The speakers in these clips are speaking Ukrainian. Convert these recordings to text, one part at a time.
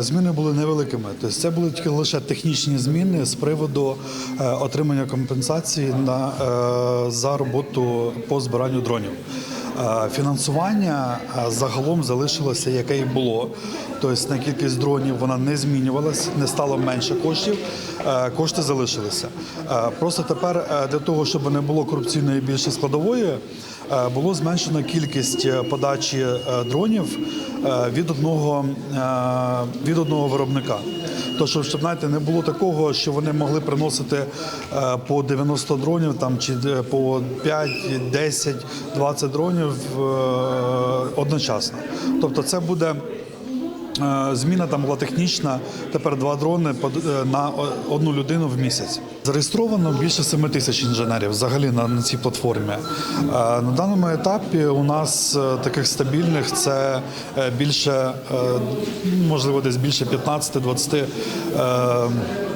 Зміни були невеликими. Тобто це були тільки лише технічні зміни з приводу е, отримання компенсації на, е, за роботу по збиранню дронів. Е, Фінансування е, загалом залишилося, яке і було. Тобто на кількість дронів вона не змінювалась, не стало менше коштів. е, Кошти залишилися. Просто тепер для того, щоб не було корупційної більше складової, було зменшено кількість подачі дронів від одного від одного виробника. То що щоб знаєте, не було такого, що вони могли приносити по 90 дронів там чи по 5, 10, 20 дронів е, одночасно. Тобто, це буде. Е, Зміна там була технічна. Тепер два дрони е, на одну людину в місяць. Зареєстровано більше 7 тисяч інженерів взагалі на, цій платформі. Е, На даному етапі у нас таких стабільних це більше, можливо, десь більше 15-20 е,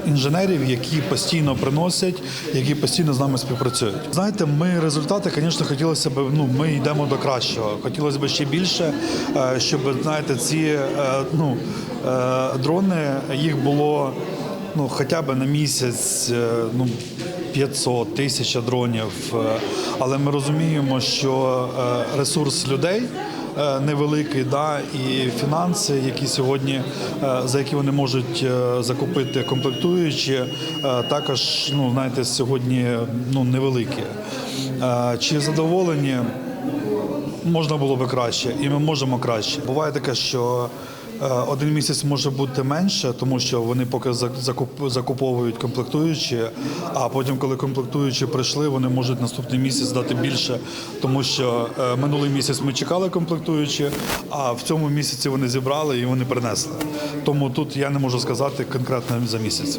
інженерів, які постійно приносять, які постійно з нами співпрацюють. Знаєте, ми результати, звісно, хотілося б. Ну, ми йдемо до кращого. Хотілося б ще більше, щоб знаєте, ці ну, е, дрони їх було ну, хоча б на місяць. е, Ну, 500 тисяч дронів, Е, але ми розуміємо, що ресурс людей невеликий, да, і фінанси, які сьогодні за які вони можуть закупити комплектуючі, також ну знаєте, сьогодні ну невеликі. Чи задоволені? Можна було би краще, і ми можемо краще. Буває таке, що один місяць може бути менше, тому що вони поки зак- закуповують комплектуючі, а потім, коли комплектуючі прийшли, вони можуть наступний місяць дати більше, тому що е, минулий місяць ми чекали комплектуючі, а в цьому місяці вони зібрали і вони принесли. Тому тут я не можу сказати конкретно за місяць.